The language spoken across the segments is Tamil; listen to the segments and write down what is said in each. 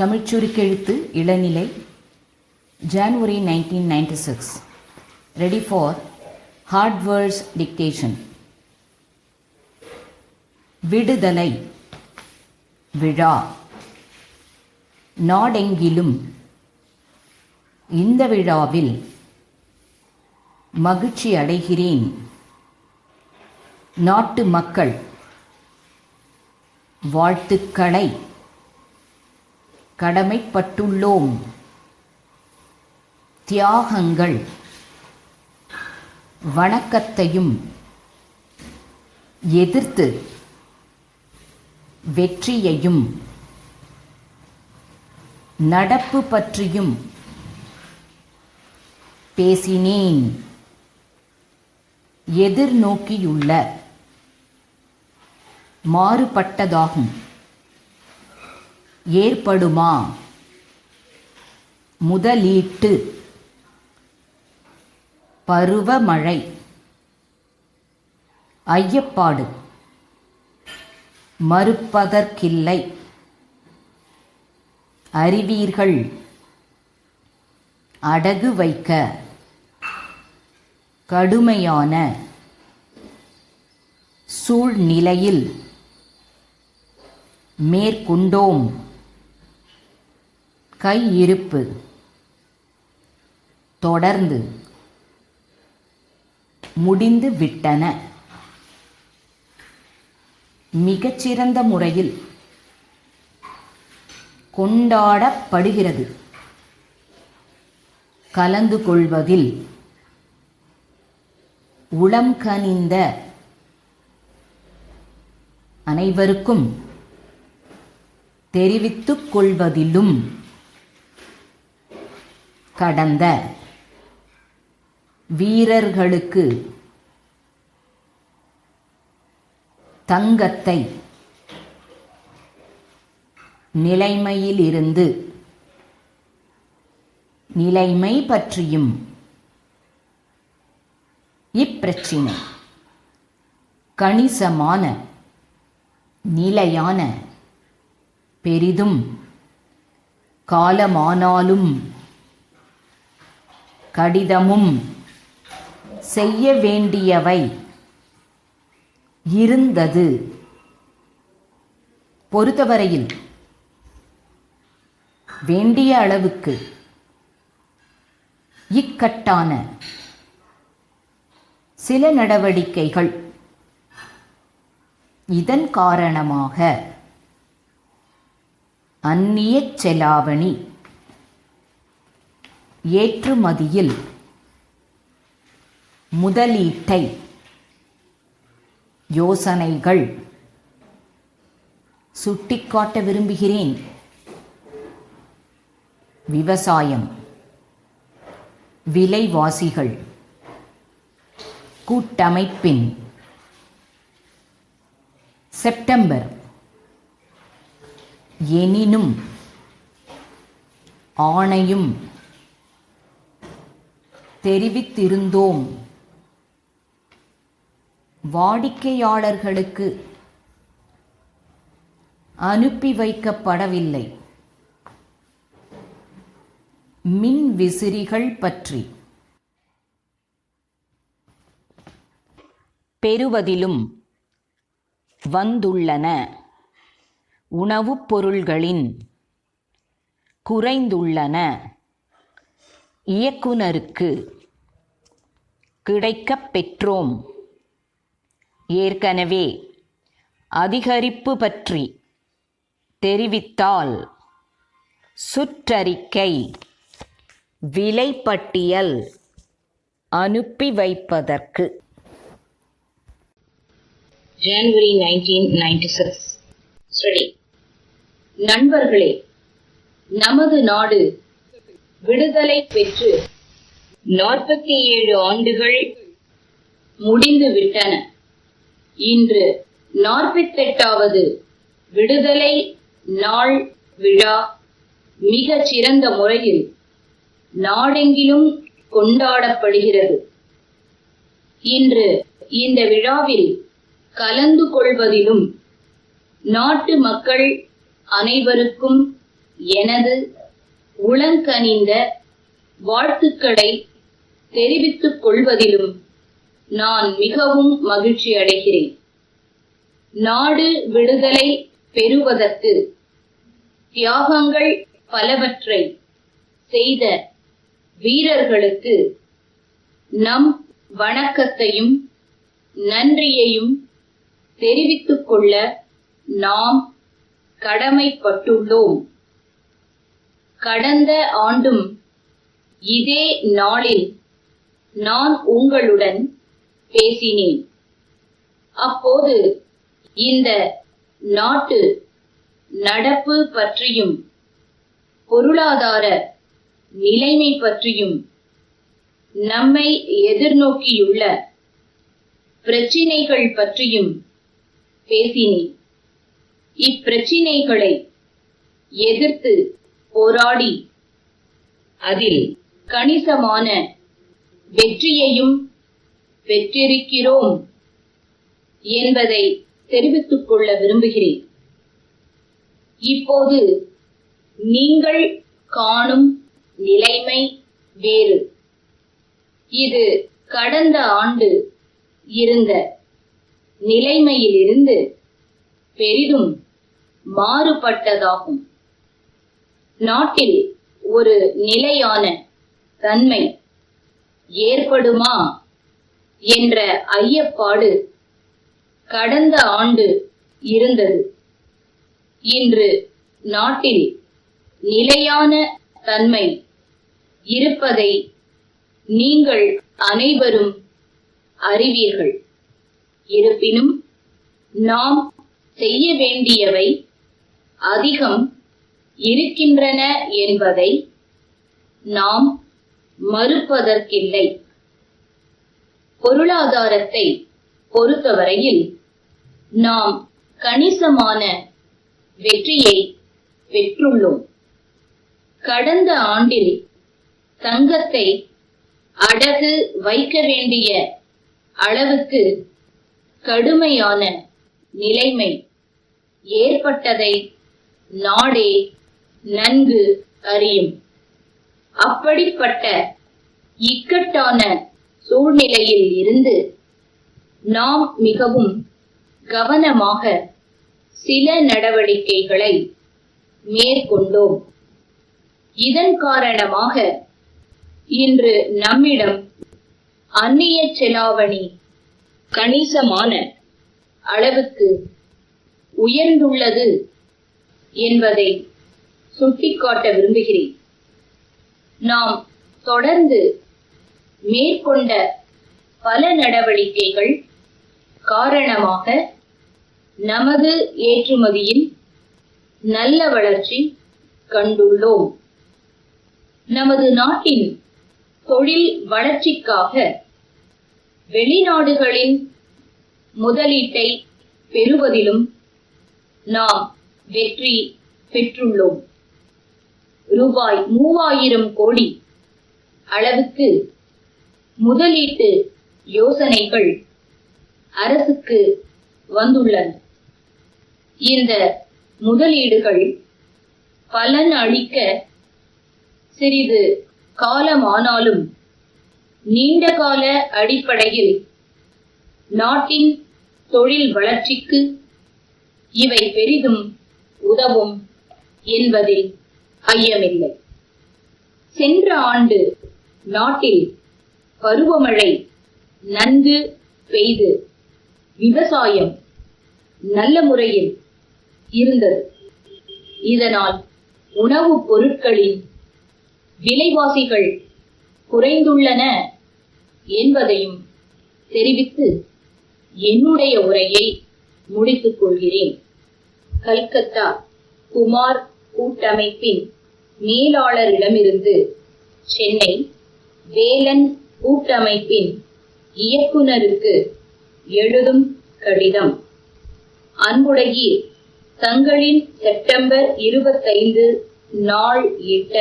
தமிழ்ச் சுருக்கெழுத்து இளநிலை January nineteen ninety six ready for hard words dictation விடுதலை விழா. நாடெங்கிலும் இந்த விழாவில் மகிழ்ச்சி அடைகிறேன். நாட்டு மக்கள் வாழ்த்துக்களை. கடமைப்பட்டுள்ளோம். தியாகங்கள். வணக்கத்தையும் எதிர்த்து வெற்றியையும் நடப்பு பற்றியும் பேசினேன். எதிர்நோக்கியுள்ள மாறுபட்டதாகும். ஏற்படுமா? முதலீட்டு. பருவமழை. ஐயப்பாடு. மறுப்பதற்கில்லை. அறிவீர்கள். அடகு வைக்க. கடுமையான. சூழ்நிலையில். மேற்கொண்டோம். கையிருப்பு. தொடர்ந்து முடிந்து விட்டன. மிகச்சிறந்த முறையில் கொண்டாடப்படுகிறது. கலந்து கொள்வதில் உளம் கனிந்த அனைவருக்கும் தெரிவித்துக் கொள்வதிலும் கடந்த வீரர்களுக்கு தங்கத்தை நிலைமையிலிருந்து நிலைமை பற்றியும் இப்பிரச்சினை. கணிசமான நிலையான பெரிதும் காலமானாலும் கடிதமும் செய்ய வேண்டியவை இருந்தது. பொறுத்தவரையில் வேண்டிய அளவுக்கு இக்கட்டான சில நடவடிக்கைகள் இதன் காரணமாக அந்நிய செலாவணி ஏற்றுமதியில் முதலீட்டை யோசனைகள் சுட்டிக்காட்ட விரும்புகிறேன். விவசாயம் விலைவாசிகள் கூட்டமைப்பின் செப்டம்பர். எனினும் ஆணையும் தெரிவித்திருந்தோம். வாடிக்கையாளர்களுக்கு அனுப்பி வைக்கப்படவில்லை. மின் விசிறிகள் பற்றி. பெறுவதிலும் வந்துள்ளன. உணவுப் பொருள்களின் குறைந்துள்ளன. இயக்குனருக்கு கிடைக்கப் பெற்றோம். ஏற்கனவே அதிகரிப்பு பற்றி தெரிவித்தால் சுற்றறிக்கை விலைப்பட்டியல் அனுப்பி வைப்பதற்கு. ஜனவரி நைன்டீன் நைன்டி சிக்ஸ் நண்பர்களே நமது நாடு விடுதலை பெற்று நாற்பத்தி ஏழு ஆண்டுகள் முடிந்து விட்டன. இன்று நாற்பத்தெட்டாவது விடுதலை நாள் விழா மிகச் சிறந்த முறையில் நாடெங்கிலும் கொண்டாடப்படுகிறது. இன்று இந்த விழாவில் கலந்து கொள்வதிலும் நாட்டு மக்கள் அனைவருக்கும் எனது உளங்கனிந்த வாழ்த்துக்களை தெரிவித்துக் கொள்வதிலும் நான் மிகவும் மகிழ்ச்சி அடைகிறேன். நாடு விடுதலை பெறுவதற்கு தியாகங்கள் பலவற்றை செய்த வீரர்களுக்கு நம் வணக்கத்தையும் நன்றியையும் தெரிவித்துக் கொள்ள நாம் கடமைப்பட்டுள்ளோம். கடந்த ஆண்டும் இதே நாளில் நான் உங்களுடன் பேசினேன். அப்போது இந்த நாட்டு நடப்பு பற்றியும் பொருளாதார நிலைமை பற்றியும் நம்மை எதிர்நோக்கியுள்ள பிரச்சினைகள் பற்றியும் பேசினேன். இப்பிரச்சினைகளை எதிர்த்து போராடி. அதில் கணிசமான வெற்றியையும் பெற்றிருக்கிறோம் என்பதை தெரிவித்துக் கொள்ள விரும்புகிறேன். இப்போது நீங்கள் காணும் நிலைமை வேறு. இது கடந்த ஆண்டு இருந்த நிலைமையிலிருந்து பெரிதும் மாறுபட்டதாகும். நாட்டில் ஒரு நிலையான தன்மை ஏற்படுமா என்ற ஐயப்பாடு கடந்த ஆண்டு இருந்தது. இன்று நாட்டில் நிலையான தன்மை இருப்பதை நீங்கள் அனைவரும் அறிவீர்கள். இருப்பினும் நாம் செய்ய வேண்டியவை அதிகம் இருக்கின்றன என்பதை நாம் மறுப்பதற்கில்லை. பொருளாதாரத்தை பொறுத்தவரையில் நாம் கணிசமான வெற்றியை பெற்றுள்ளோம். கடந்த ஆண்டில் தங்கத்தை அடகு வைக்க வேண்டிய அளவுக்கு கடுமையான நிலைமை ஏற்பட்டதை நாடே நன்கு அறியும். அப்படிப்பட்ட இக்கட்டான சூழ்நிலையில் இருந்து நாம் மிகவும் கவனமாக சில நடவடிக்கைகளை மேற்கொண்டோம். இதன் காரணமாக இன்று நம்மிடம் அந்நிய செலாவணி கணிசமான அளவுக்கு உயர்ந்துள்ளது என்பதை சுட்டிக்காட்ட விரும்புகிறேன். நாம் தொடர்ந்து மேற்கொண்ட பல நடவடிக்கைகள் காரணமாக நமது ஏற்றுமதியில் நல்ல வளர்ச்சி கண்டுள்ளோம். நமது நாட்டின் தொழில் வளர்ச்சிக்காக வெளிநாடுகளின் முதலீட்டை பெறுவதிலும் நாம் வெற்றி பெற்றுள்ளோம். ரூபாய் மூவாயிரம் கோடி அளவுக்கு முதலீட்டு யோசனைகள் அரசுக்கு வந்துள்ளன. இந்த முதலீடுகள் பலன் அளிக்க சிறிது காலமானாலும் நீண்டகால அடிப்படையில் நாட்டின் தொழில் வளர்ச்சிக்கு இவை பெரிதும் உதவும் என்பதில் ஐயமில்லை. சென்ற ஆண்டு நாட்டில் பருவமழை நன்கு பெய்து விவசாயம் நல்ல முறையில் இருந்தது. இதனால் உணவுப் பொருட்களின் விலைவாசிகள் குறைந்துள்ளன என்பதையும் தெரிவித்து என்னுடைய உரையை முடித்துக் கொள்கிறேன். கல்கத்தா குமார் கூட்டமைப்பின் மேலாளரிடமிருந்து சென்னை வேலன் கூட்டமைப்பின் இயக்குனருக்கு எழுதும் கடிதம். அன்புடையீர் தங்களின் செப்டம்பர் இருபத்தைந்து நாள் இட்ட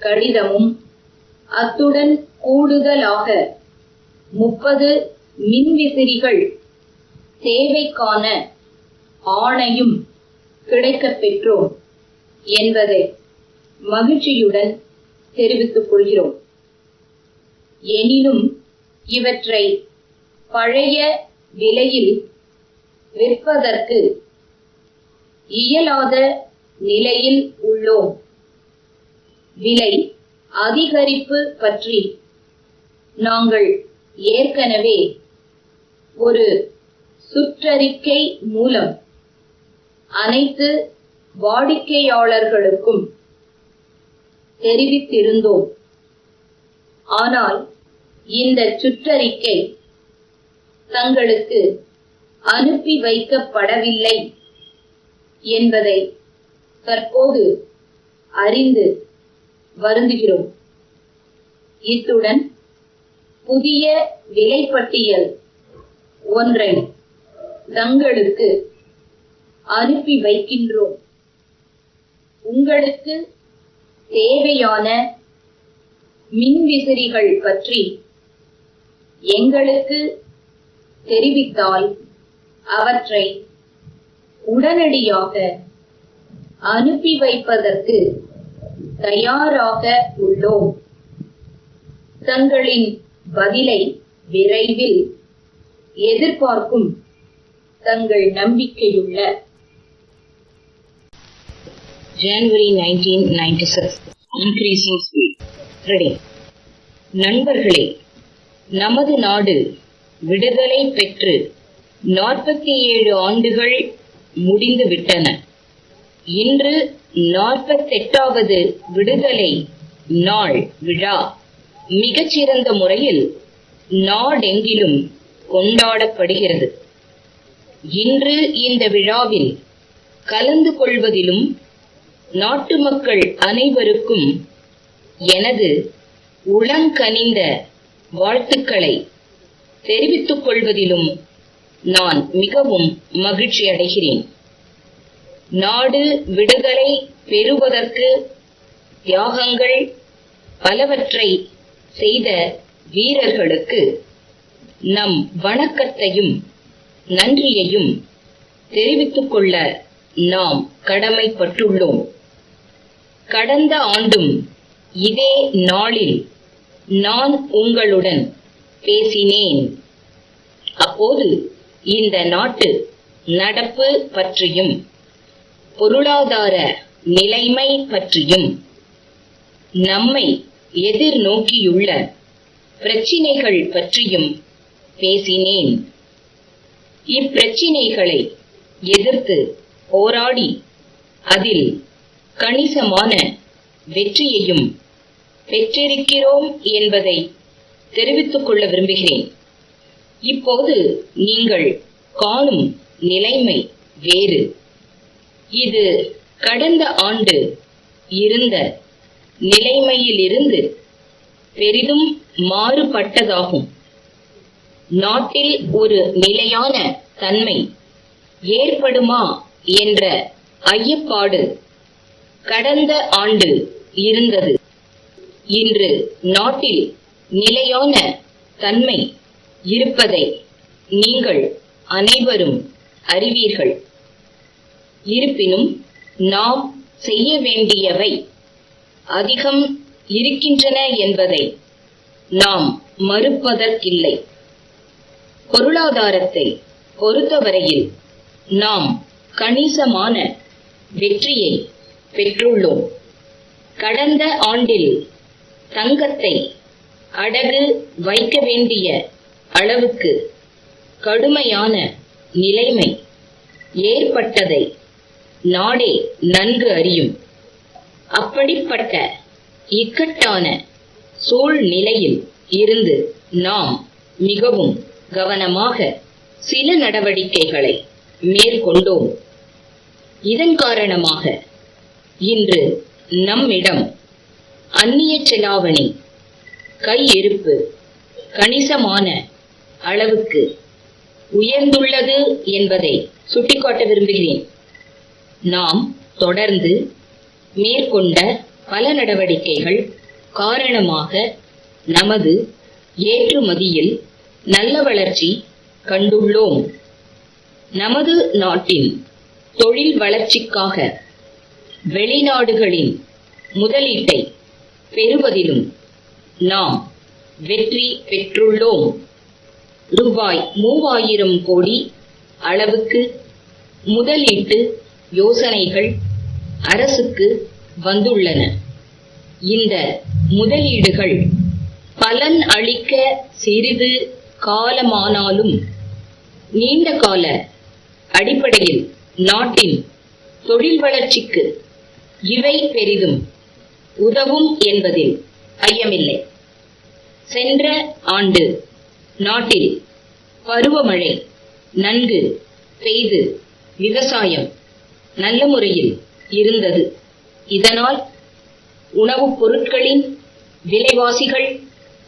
கடிதமும் அத்துடன் கூடுதலாக முப்பது மின்விசிறிகள் தேவைக்கான ஆணையும் கிடைக்கப் பெற்றோம். என்பதை மகிழ்ச்சியுடன் தெரிவித்துக் கொள்கிறோம். எனினும் இவற்றை பழைய விலையில் விற்பதற்கு இயலாத நிலையில் உள்ளோம். விலை அதிகரிப்பு பற்றி நாங்கள் ஏற்கனவே ஒரு சுற்றறிக்கை மூலம் அனைத்து வாடிக்கையாளர்களுக்கும் தெரிவித்திருந்தோம். ஆனால் இந்த சுற்றறிக்கை தங்களுக்கு அனுப்பி வைக்கப்படவில்லை என்பதை தற்போது அறிந்து வருந்துகிறோம். இத்துடன் புதிய விலைப்பட்டியல் ஒன்றை தங்களுக்கு அனுப்பி வைக்கின்றோம். உங்களுக்கு தேவையான மின்விசிறிகள் பற்றி எங்களுக்கு தெரிவித்தால் அவற்றை உடனடியாக அனுப்பி வைப்பதற்கு தயாராக உள்ளோம். தங்களின் பதிலை விரைவில் எதிர்பார்க்கும் தங்கள் நம்பிக்கையுள்ள ஜனவரி நைன்டீன் நைன்டி நண்பர்களே நமது நாடு விடுதலை பெற்று நாற்பத்தி ஏழு ஆண்டுகள் முடிந்து விட்டன. இன்று நாற்பத்தெட்டாவது விடுதலை நாள் விழா. மிகச்சிறந்த முறையில் நாடெங்கிலும் கொண்டாடப்படுகிறது. இன்று இந்த விழாவில் கலந்து கொள்வதிலும் நாட்டு மக்கள் அனைவருக்கும் எனது உளங்கனிந்த வாழ்த்துக்களை தெரிவித்துக் கொள்வதிலும் நான் மிகவும் மகிழ்ச்சி அடைகிறேன். நாடு விடுதலை பெறுவதற்கு தியாகங்கள் பலவற்றை செய்த வீரர்களுக்கு நம் வணக்கத்தையும் நன்றியையும் தெரிவித்துக் கொள்ள நாம் கடமைப்பட்டுள்ளோம். கடந்த ஆண்டும் இதே நாளில் நான் உங்களுடன் பேசினேன். அப்போது இந்த நாட்டு நடப்பு பற்றியும் பொருளாதார நிலைமை பற்றியும் நம்மை எதிர்நோக்கியுள்ள பிரச்சினைகள் பற்றியும் பேசினேன். இப்பிரச்சினைகளை எதிர்த்து போராடி அதில் கணிசமான வெற்றியையும் பெற்றிருக்கிறோம் என்பதை தெரிவித்துக் கொள்ள விரும்புகிறேன். இப்போது நீங்கள் காணும் நிலைமை வேறு. இது கடந்த ஆண்டு இருந்த நிலைமையிலிருந்து பெரிதும் மாறுபட்டதாகும். நாட்டில் ஒரு நிலையான தன்மை ஏற்படுமா என்ற ஐயப்பாடு கடந்த ஆண்டு இருந்தது. இன்று நாட்டில் நிலையான தன்மை இருப்பதை நீங்கள் அனைவரும் அறிவீர்கள். இருப்பினும் நாம் செய்ய வேண்டியவை அதிகம் இருக்கின்றன என்பதை நாம் மறுப்பதற்கில்லை. பொருளாதாரத்தை பொறுத்தவரையில் நாம் கணிசமான வெற்றியை பெற்றுள்ளோம். கடந்த ஆண்டில் தங்கத்தை அடகு வைக்க வேண்டிய அளவுக்கு கடுமையான நிலைமை ஏற்பட்டதை நாடே நன்கு அறியும். அப்படிப்பட்ட இக்கட்டான சூழ்நிலையில் இருந்து நாம் மிகவும் கவனமாக சில நடவடிக்கைகளை மேற்கொண்டோம். இதன் காரணமாக இன்று நம்மிடம் அந்நிய செலாவணி கையிருப்பு கணிசமான அளவுக்கு உயர்ந்துள்ளது என்பதை சுட்டிக்காட்ட விரும்புகிறேன். நாம் தொடர்ந்து மேற்கொண்ட பல நடவடிக்கைகள் காரணமாக நமது ஏற்றுமதியில் நல்ல வளர்ச்சி கண்டுள்ளோம். நமது நாட்டின் தொழில் வளர்ச்சிக்காக வெளிநாடுகளின் முதலீட்டை பெறுவதிலும் நாம் வெற்றி பெற்றுள்ளோம். ரூபாய் மூவாயிரம் கோடி அளவுக்கு முதலீட்டு யோசனைகள் அரசுக்கு வந்துள்ளன. இந்த முதலீடுகள் பலன் அளிக்க சிறிது காலமானாலும் நீண்ட கால அடிப்படையில் நாட்டின் தொழில் வளர்ச்சிக்கு இவை பெரிதும். உதவும் என்பதில் ஐயமில்லை. சென்ற ஆண்டு நாட்டில் பருவமழை நன்கு பெய்து விவசாயம் நல்ல முறையில் இருந்தது. இதனால் உணவுப் பொருட்களின் விலைவாசிகள்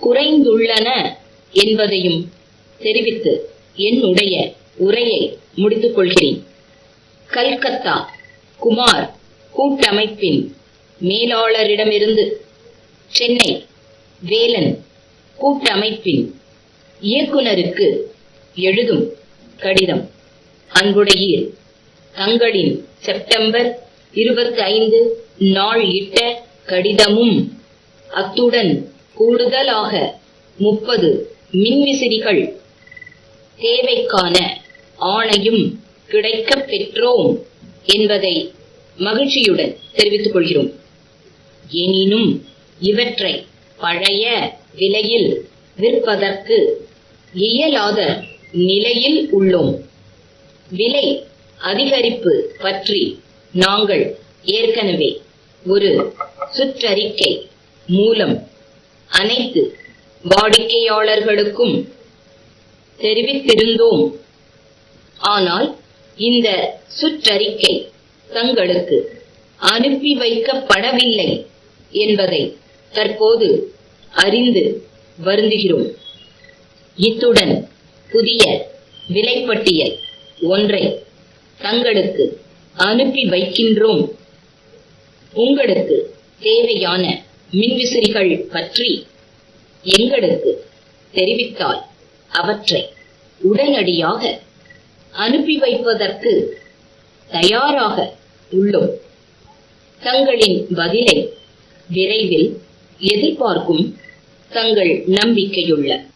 குறைந்துள்ளன என்பதையும் தெரிவித்து என்னுடைய உரையை முடித்துக் கொள்கிறேன். கல்கத்தா குமார் கூட்டமைப்பின் மேலாளரிடமிருந்து சென்னை வேலன் கூட்டமைப்பின் இயக்குனருக்கு எழுதும் கடிதம். அன்புடையீர் தங்களின் செப்டம்பர் இருபத்தி ஐந்து நாள் இட்ட கடிதமும் அத்துடன் கூடுதலாக முப்பது மின்விசிறிகள் தேவைக்கான ஆணையும் கிடைக்கப் பெற்றோம் என்பதை மகிழ்ச்சியுடன் தெரிவித்துக் கொள்கிறோம். எனினும் இவற்றை பழைய விலையில் விற்பதற்கு இயலாத நிலையில் உள்ளோம். விலை அதிகரிப்பு பற்றி நாங்கள் ஏற்கனவே ஒரு சுற்றறிக்கை மூலம் அனைத்து வாடிக்கையாளர்களுக்கும் தெரிவித்திருந்தோம். ஆனால் இந்த சுற்றறிக்கை தங்களுக்கு அனுப்பி வைக்கப்படவில்லை என்பதை தற்போது அறிந்து வருந்துகிறோம். இத்துடன் புதிய விலைப்பட்டியல் ஒன்றை தங்களுக்கு அனுப்பி வைக்கின்றோம். உங்களுக்கு தேவையான மின்விசிறிகள் பற்றி எங்களுக்கு தெரிவித்தால் அவற்றை உடனடியாக அனுப்பி வைப்பதற்கு தயாராக உள்ளோம். தங்களின் பதிலை விரைவில் எதிர்பார்க்கும் தங்கள் நம்பிக்கையுள்ள